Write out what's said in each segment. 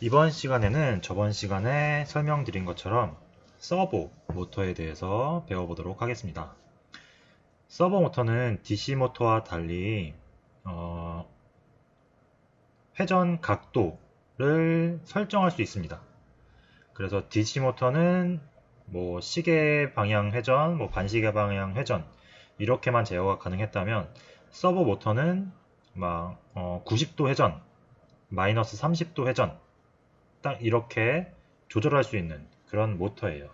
이번 시간에는 저번 시간에 설명드린 것처럼 서보 모터에 대해서 배워보도록 하겠습니다. 서버 모터는 DC 모터와 달리 어, 회전 각도를 설정할 수 있습니다. 그래서 DC 모터는 뭐 시계 방향 회전, 뭐 반시계 방향 회전 이렇게만 제어가 가능했다면 서버 모터는 막 어, 90도 회전, 마이너스 30도 회전 딱 이렇게 조절할 수 있는 그런 모터예요.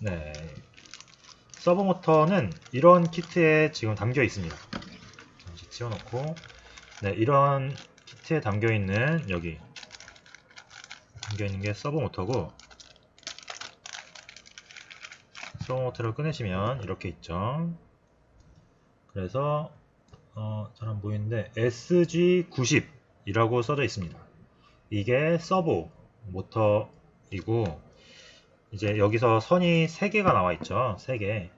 네. 서버 모터는 이런 키트에 지금 담겨 있습니다. 잠시 치워놓고 네, 이런 키트에 담겨 있는 여기 담겨 있는 게 서버 모터고 서버 모터를 꺼내시면 이렇게 있죠. 그래서 어, 잘 안 보이는데 SG90 이라고 써져 있습니다. 이게 서보 모터이고 이제 여기서 선이 3개가 나와 있죠. 3개.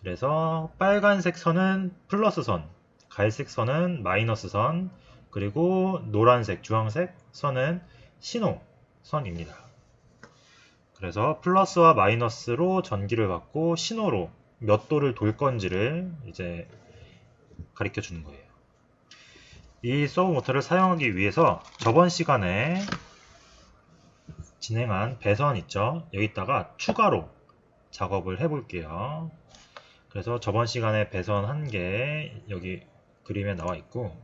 그래서 빨간색 선은 플러스 선, 갈색 선은 마이너스 선, 그리고 노란색, 주황색 선은 신호 선입니다. 그래서 플러스와 마이너스로 전기를 받고 신호로 몇 도를 돌 건지를 이제 가르쳐 주는 거예요. 이 서브 모터를 사용하기 위해서 저번 시간에 진행한 배선 있죠? 여기다가 추가로 작업을 해 볼게요. 그래서 저번 시간에 배선 한 개 여기 그림에 나와 있고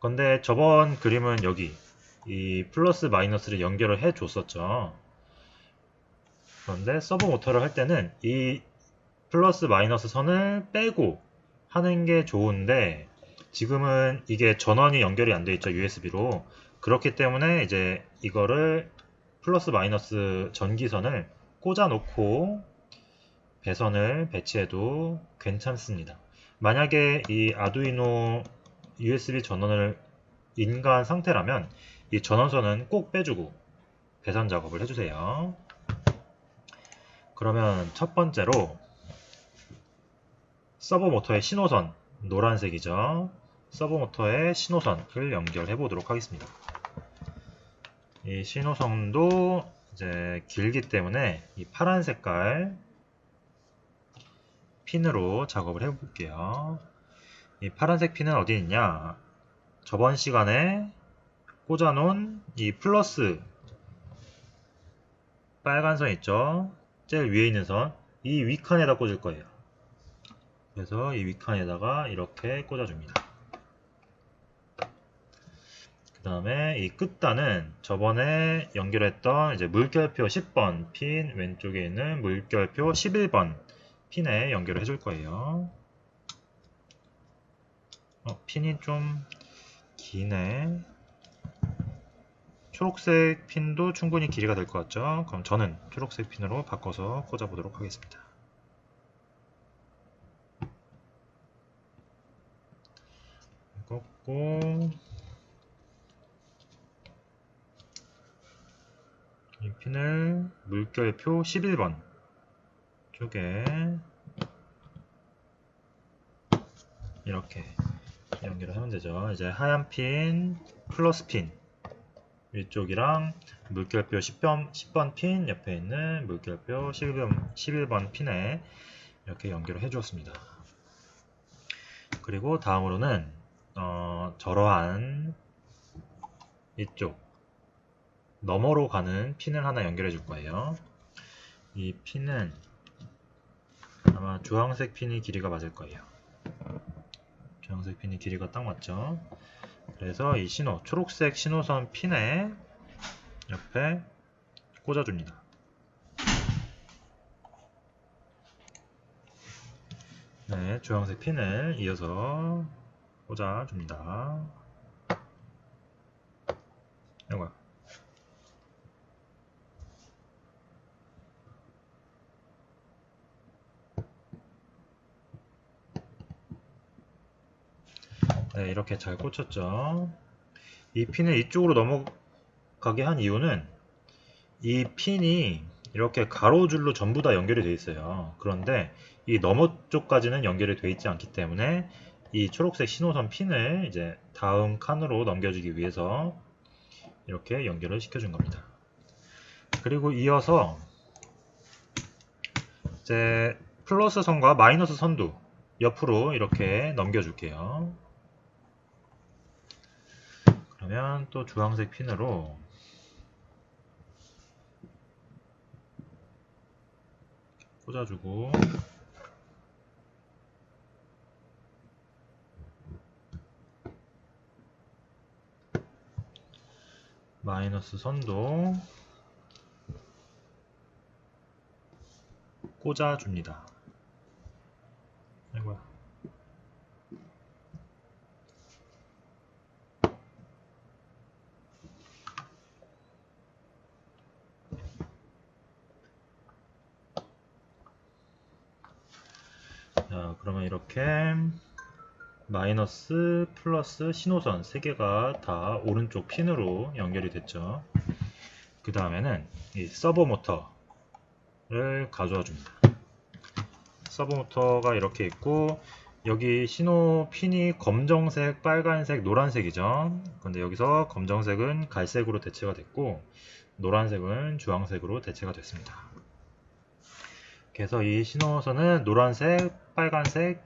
근데 저번 그림은 여기 이 플러스 마이너스를 연결을 해 줬었죠. 그런데 서브 모터를 할 때는 이 플러스 마이너스 선을 빼고 하는 게 좋은데 지금은 이게 전원이 연결이 안 돼 있죠 USB로. 그렇기 때문에 이제 이거를 플러스 마이너스 전기선을 꽂아 놓고 배선을 배치해도 괜찮습니다. 만약에 이 아두이노 USB 전원을 인가한 상태라면 이 전원선은 꼭 빼주고 배선 작업을 해주세요. 그러면 첫 번째로 서버 모터의 신호선 노란색이죠 서브모터의 신호선을 연결해 보도록 하겠습니다. 이 신호선도 이제 길기 때문에 이 파란 색깔 핀으로 작업을 해 볼게요. 이 파란색 핀은 어디 있냐? 저번 시간에 꽂아 놓은 이 플러스 빨간 선 있죠? 제일 위에 있는 선. 이 위칸에다 꽂을 거예요. 그래서 이 위칸에다가 이렇게 꽂아줍니다. 그 다음에 이 끝단은 저번에 연결했던 이제 물결표 10번 핀 왼쪽에 있는 물결표 11번 핀에 연결을 해줄 거예요. 어, 핀이 좀 기네. 초록색 핀도 충분히 길이가 될 것 같죠? 그럼 저는 초록색 핀으로 바꿔서 꽂아보도록 하겠습니다. 꽂고 이 핀을 물결표 11번 쪽에 이렇게 연결을 하면 되죠. 이제 하얀 핀, 플러스 핀 위쪽이랑 물결표 10번, 10번 핀 옆에 있는 물결표 11번, 11번 핀에 이렇게 연결을 해 주었습니다. 그리고 다음으로는 어, 저러한 이쪽 너머로 가는 핀을 하나 연결해 줄 거예요. 이 핀은 아마 주황색 핀이 길이가 맞을 거예요. 주황색 핀이 길이가 딱 맞죠? 그래서 이 신호, 초록색 신호선 핀에 옆에 꽂아줍니다. 네, 주황색 핀을 이어서 꽂아줍니다. 이거 네, 이렇게 잘 꽂혔죠. 이 핀을 이쪽으로 넘어가게 한 이유는 이 핀이 이렇게 가로줄로 전부 다 연결이 되어 있어요. 그런데 이 너머 쪽까지는 연결이 되어 있지 않기 때문에 이 초록색 신호선 핀을 이제 다음 칸으로 넘겨주기 위해서 이렇게 연결을 시켜준 겁니다. 그리고 이어서 이제 플러스 선과 마이너스 선도 옆으로 이렇게 넘겨줄게요. 그러면 또 주황색 핀으로 꽂아주고 마이너스 선도 꽂아줍니다. 자, 그러면 이렇게 마이너스 플러스 신호선 3개가 다 오른쪽 핀으로 연결이 됐죠. 그 다음에는 이 서버 모터를 가져와 줍니다. 서버 모터가 이렇게 있고 여기 신호 핀이 검정색, 빨간색, 노란색이죠. 근데 여기서 검정색은 갈색으로 대체가 됐고 노란색은 주황색으로 대체가 됐습니다. 그래서 이 신호선은 노란색, 빨간색,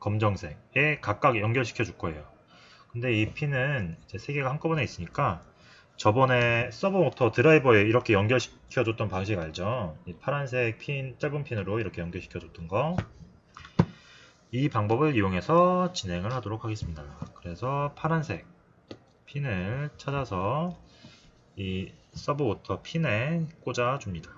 검정색에 각각 연결시켜 줄 거예요. 근데 이 핀은 이제 세 개가 한꺼번에 있으니까 저번에 서버 모터 드라이버에 이렇게 연결시켜 줬던 방식 알죠? 이 파란색 핀, 짧은 핀으로 이렇게 연결시켜 줬던 거. 이 방법을 이용해서 진행을 하도록 하겠습니다. 그래서 파란색 핀을 찾아서 이 서브 모터 핀에 꽂아 줍니다.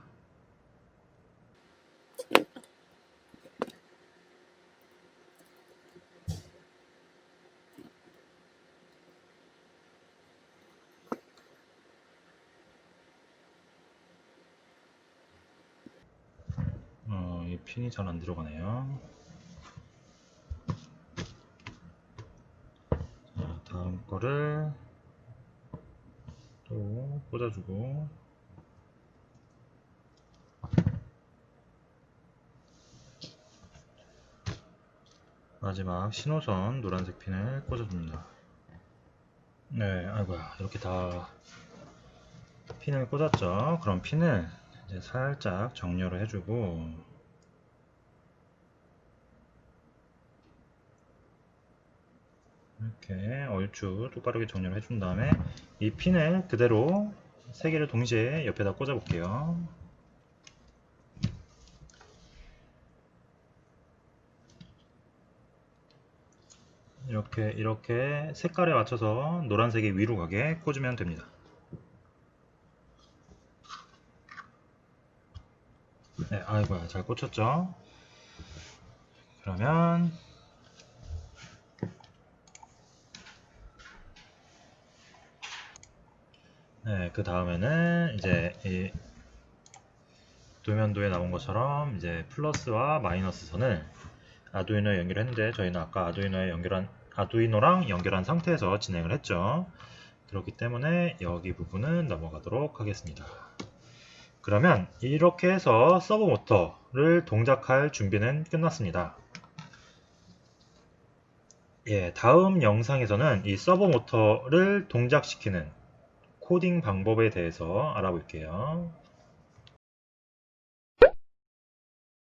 어, 이 핀이 잘 안 들어가네요. 자, 다음 거를 또 꽂아주고 마지막 신호선 노란색 핀을 꽂아줍니다. 네, 아이고야 이렇게 다 핀을 꽂았죠. 그럼 핀을 이제 살짝 정렬을 해주고 이렇게 얼추 똑바르게 정렬을 해준 다음에 이 핀을 그대로 세 개를 동시에 옆에다 꽂아 볼게요. 이렇게 이렇게 색깔에 맞춰서 노란색이 위로 가게 꽂으면 됩니다. 네, 아이고야 잘 꽂혔죠? 그러면 네, 그 다음에는 이제 이 도면도에 나온 것처럼 이제 플러스와 마이너스 선을 아두이노에 연결했는데 저희는 아까 아두이노에 연결한 아두이노랑 연결한 상태에서 진행을 했죠. 그렇기 때문에 여기 부분은 넘어가도록 하겠습니다. 그러면 이렇게 해서 서버 모터를 동작할 준비는 끝났습니다. 예, 다음 영상에서는 이 서버 모터를 동작시키는 코딩 방법에 대해서 알아볼게요.